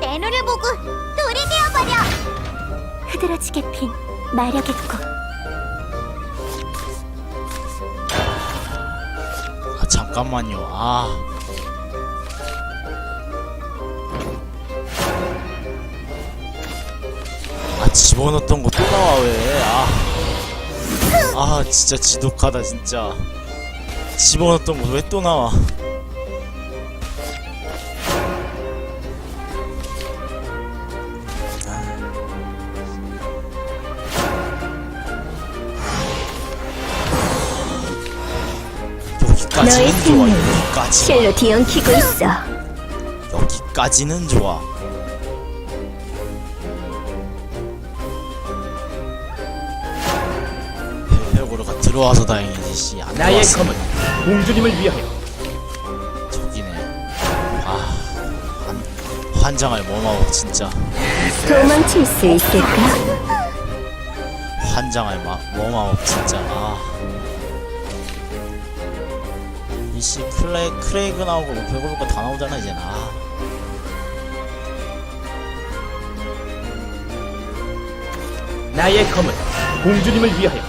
내 눈을 보고 돌이 되어버려. 흐드러지게 핀 마력의 꽃. 아 잠깐만요 아 아, 집어넣었던 거 또 나와, 왜. 아. 아, 진짜 지독하다, 진짜. 집어넣었던 거 왜 또 나와. 너의 여기까지는 좋아, 생명이 여기까지. 실로 뒤엉키고 있어. 여기까지는 좋아. 헬페고르가 들어와서 다행이지 씨. 안 나의 들어왔으면 검은 공주님을 위하여 저기네. 아, 환, 환장할 뭐마고 진짜. 도망칠 수 있을까? 환장할 마, 뭐마고 진짜. 아. 이씨 클레 크레이그 나오고 배고플 거다 나오잖아 이제 아. 나의 검은 공주님을 위하여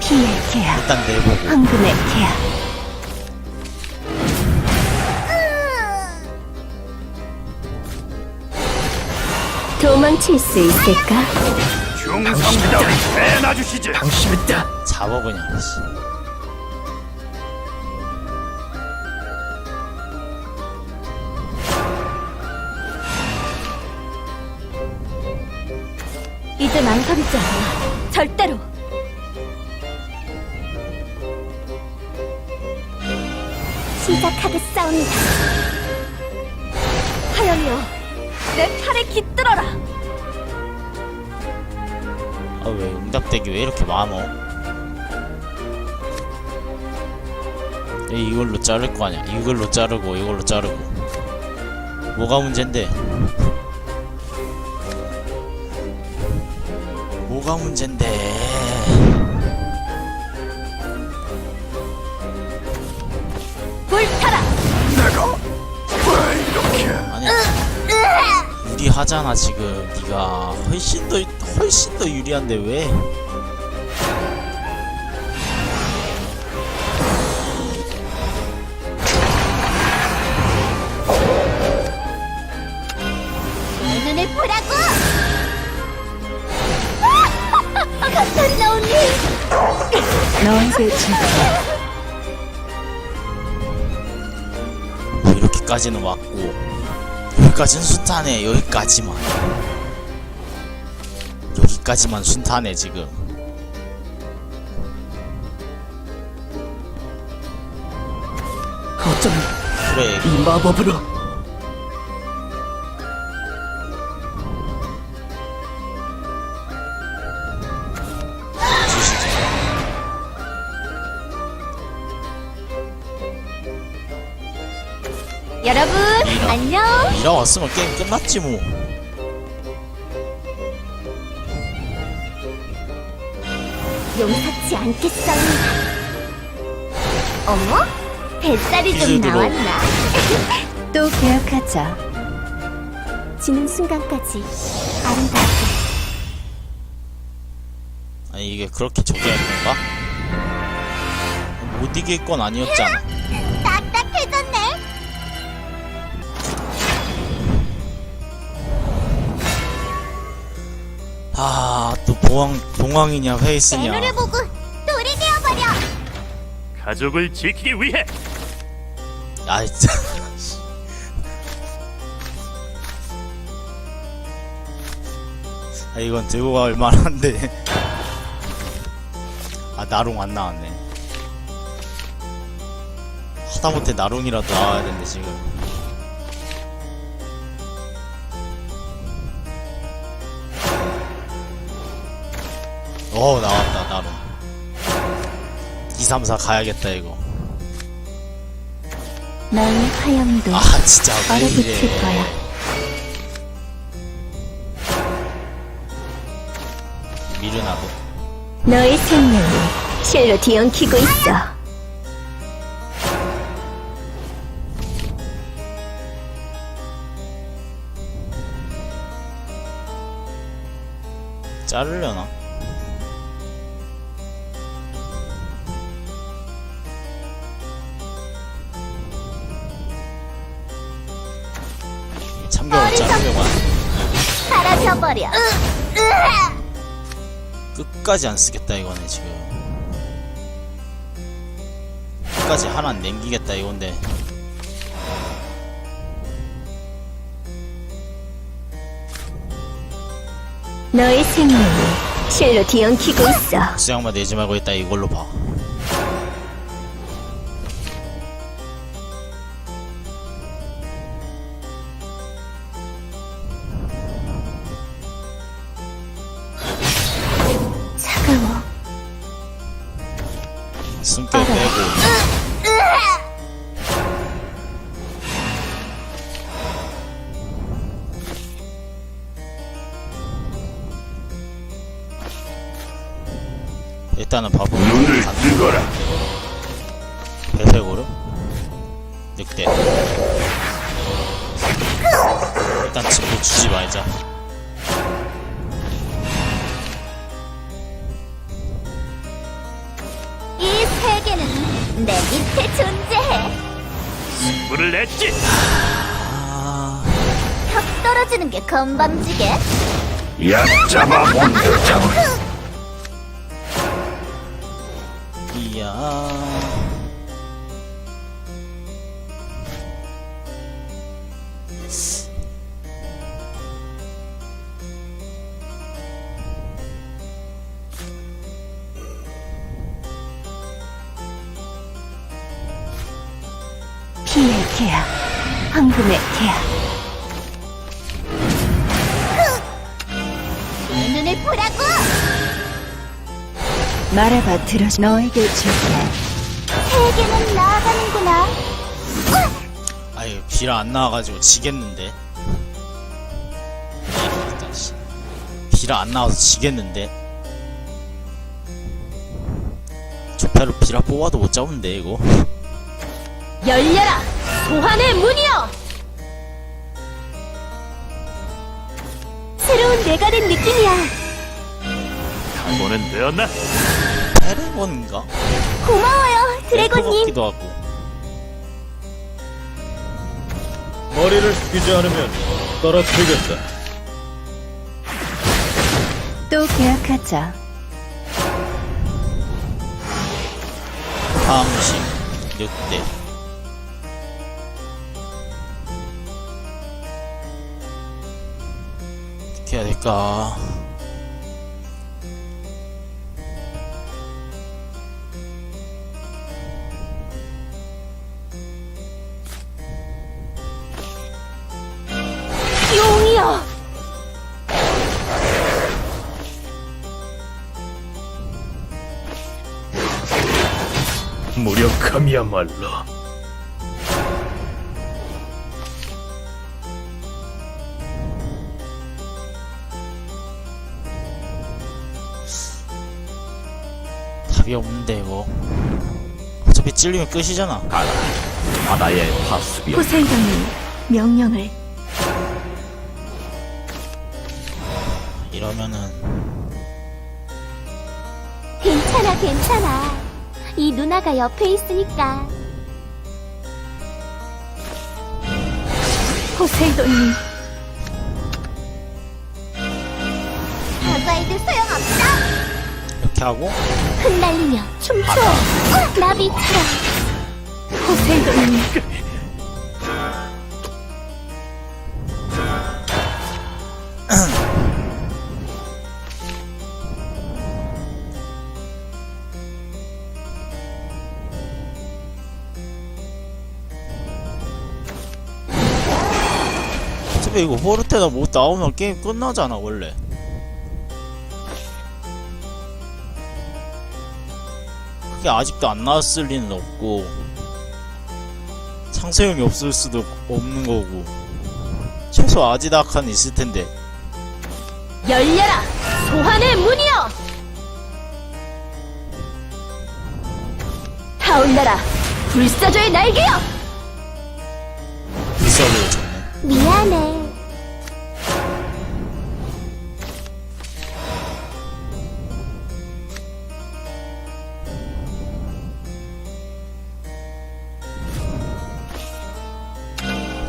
피의 계약, 일단 내보고. 황금의 계약. 도망칠 수 있을까? 중성부터 내놔주시지. 당신이다 잡아 그냥. 씨. 이제 망설이지 않아. 절대로. 시작하겠사옵니다. 하연이여, 내 팔에 깃들어라. 아왜 응답되기 왜 이렇게 많어? 이- 이걸로 자를 거 아니야? 이걸로 자르고 이걸로 자르고 뭐가 문제인데? 뭐가 문제인데? 하잖아 지금 네가 훨씬 더 훨씬 더 유리한데 왜? 내 눈을 보라고. 감탄나 언니. 너한테 뭐 이렇게까지는 왔고 여기까지는 순탄해. 여기까지만. 여기까지만 순탄해 지금. 어쩜 그래. 이 마법으로 여러분 안녕. 이라 왔으면 게임 끝났지 뭐 용서치 않겠사옵니다. 어머? 뱃살이 좀 기술대로. 나왔나? 또 계약하자. 지는 순간까지 아름답게. 아니 이게 그렇게 저기할 건가? 못 이길 건 아니었잖아 딱딱해졌네. 아또 봉황 봉황이냐 내 페이스냐. 눈을 보고 돌이 되어버려. 가족을 지키기 위해. 아 진짜 아 이건 들고 갈 만한데. 아 나롱 안 나왔네. 하다못해 나롱이라도 나와야 되는데 지금 어 나왔다 나롱 2, 3, 4 가야겠다 이거 너의 화염도 아 진짜 왜 얼어붙을 이래 거야. 미르나도 너의 생명이 실로 뒤엉키고 있어. 자르려나? 사라져버려. 끝까지 안 쓰겠다 이거네 지금 끝까지 하나 남기겠다 이건데 너의 생명이 실로 뒤엉키고 있어. 수양만 내지 말고 있다 이걸로 봐 일단은 바보 눈을 뜨거라. 배색으로 늑대 일단 집도 주지 말자 이 세계는 내 밑에 존재해. 물을 냈지. 아턱 떨어지는 게 건방지게. 얕잡아 먼저 잡아. 이야 피의 계약, 황금의 계약. 내 눈을 보라고! 말해봐 들어 너에게 줄게 세계는 나아가는구나. 아유 비라 안 나와가지고 지겠는데 씨 비라 안 나와서 지겠는데 조패로 비라 뽑아도 못 잡는데 이거 열려라! 소환의 문이여! 새로운 내가 된 느낌이야. 각오는 되었나? 페레곤인가? 고마워요, 것 드래곤님. 같기도 하고 머리를 숙이지 않으면 떨어뜨리겠다. 또 계약하자 황식 늑대 어떻게 해야 될까 무력함이야말로. 답이 없는데 이거 어차피 찔리면 끝이잖아 바다의 파수비. 포세이돈님, 명령을. 이러면은 괜찮아, 괜찮아. 이 누나가 옆에 있으니까. 포세이돈님. 사과해도 소용없다. 이렇게 하고 흩날리며 춤춰. 나비처럼. 포세이돈님. 어차피 이거 호르테나 못 나오면 게임 끝나잖아 원래. 그게 아직도 안 나왔을 리는 없고 상세형이 없을 수도 없는 거고. 최소 아지다칸 있을 텐데. 열려라! 소환의 문이여! 타올라라 불사조의 날개여! 줬네 미안해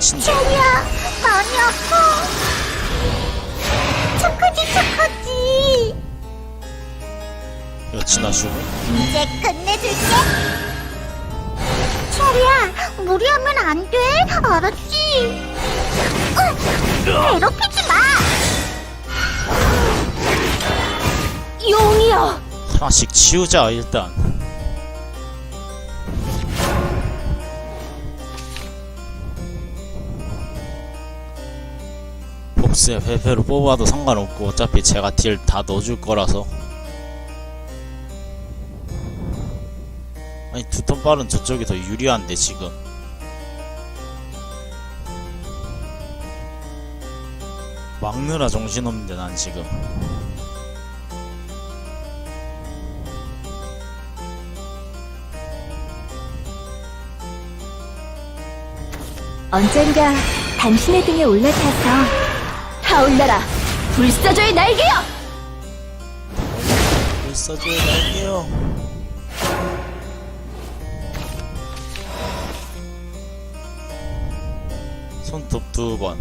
진짜. 아니야 많이 아파. 착하지 착하지. 여친아 주고? 이제 끝내줄게. 체리야 무리하면 안 돼. 알았지? 으, 괴롭히지 마. 용이여 하나씩 치우자 일단 복수의 회패로 뽑아도 상관없고 어차피 제가 딜 다 넣어줄 거라서. 아니 두 턴 빠른 저쪽이 더 유리한데 지금. 막느라 정신없는데 난 지금. 언젠가 당신의 등에 올라타서 타올라라. 불사조의 날개여! 불사조의 날개요 손톱 두번.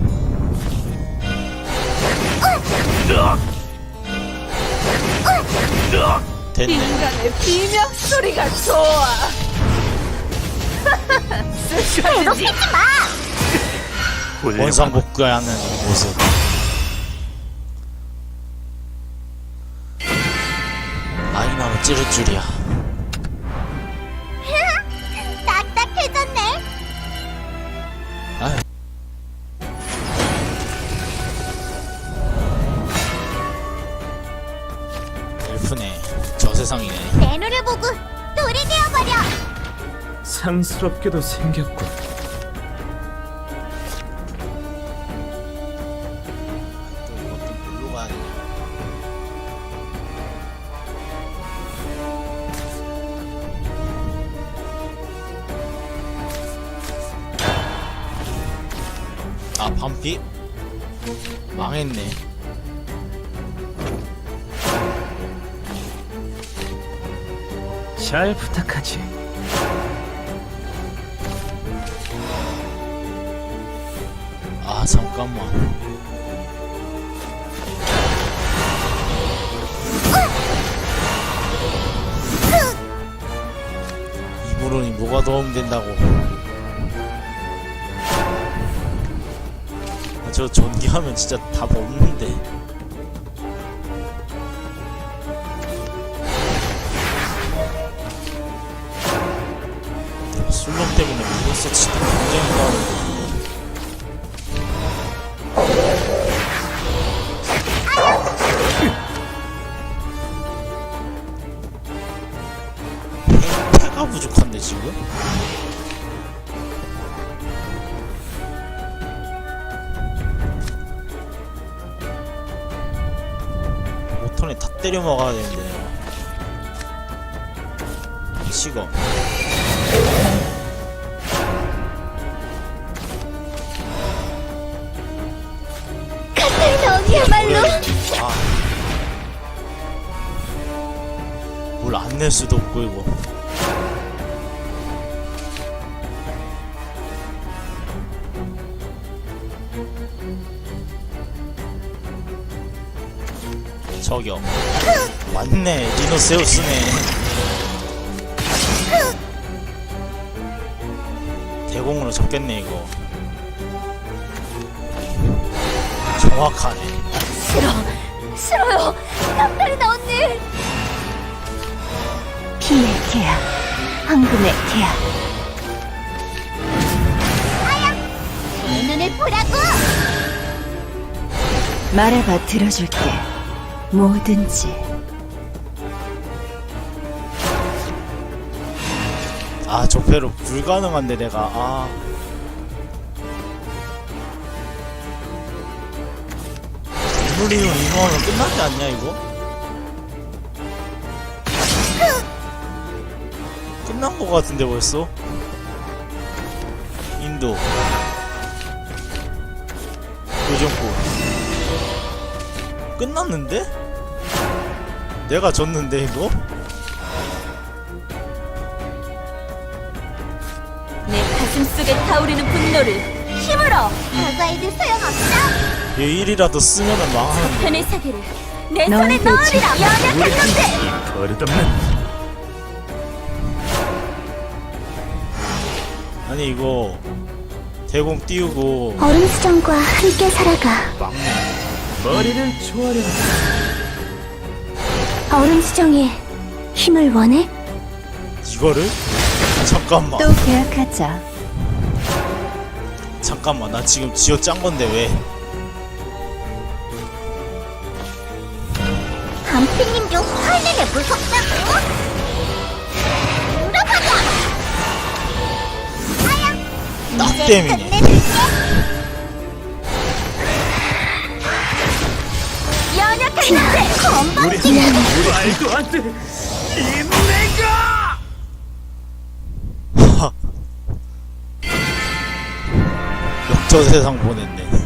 됐네. 인간의 비명 소리가 좋아. 괴롭히지 마! 원상복구하는 모습 찌를 줄이야 딱딱해졌네 아휴. 엘프네 저 세상이네 내 눈을 보고 돌이 되어버려 상스럽게도 생겼군. 잘 부탁하지. 아 잠깐만. 이불은 뭐가 도움 된다고? 아, 저 전기하면 진짜 답 없는데 때문에 무었어 진짜 굉장히 빠르고 패가 부족한데 지금? 모턴에 다 때려 먹어야 되는 너희야말로? 아. 뭘안 낼 수도 없고 이거. 저기요 맞네 리노세우스네. 대공으로 잡겠네 이거. 정확하네 싫어. 싫어요. 깜달이나 언니. 피의 계약, 황금의 계약. 내 눈을 보라고! 말해봐 들어줄게. 뭐든지. 아 조패로 불가능한데 내가. 아 물리는 이거는 끝나지 않냐 이거? 끝난 거 같은데 벌써? 인도 요정국 끝났는데? 내가 졌는데 이거? 내 가슴 속에 타오르는 분노를 힘으로 과거에도 소용없어. 얘 1이라도 쓰면은 망하는데 편의 내 손에 넣으리라 연약한 놈들 버릇없는 아니 이거 대공 띄우고 얼음 수정과 함께 살아가. 머리를 조아려 얼음 수정에 힘을 원해? 이거를? 잠깐만 또 계약하자. 잠깐만 나 지금 지어 짠 건데 왜 안피님도 화내게 무섭다고? 물어보자! 아야! 딱 이제. 끝내줄게! 연약한 놈들 건방지게! 말도 안돼 역전 세상 보냈네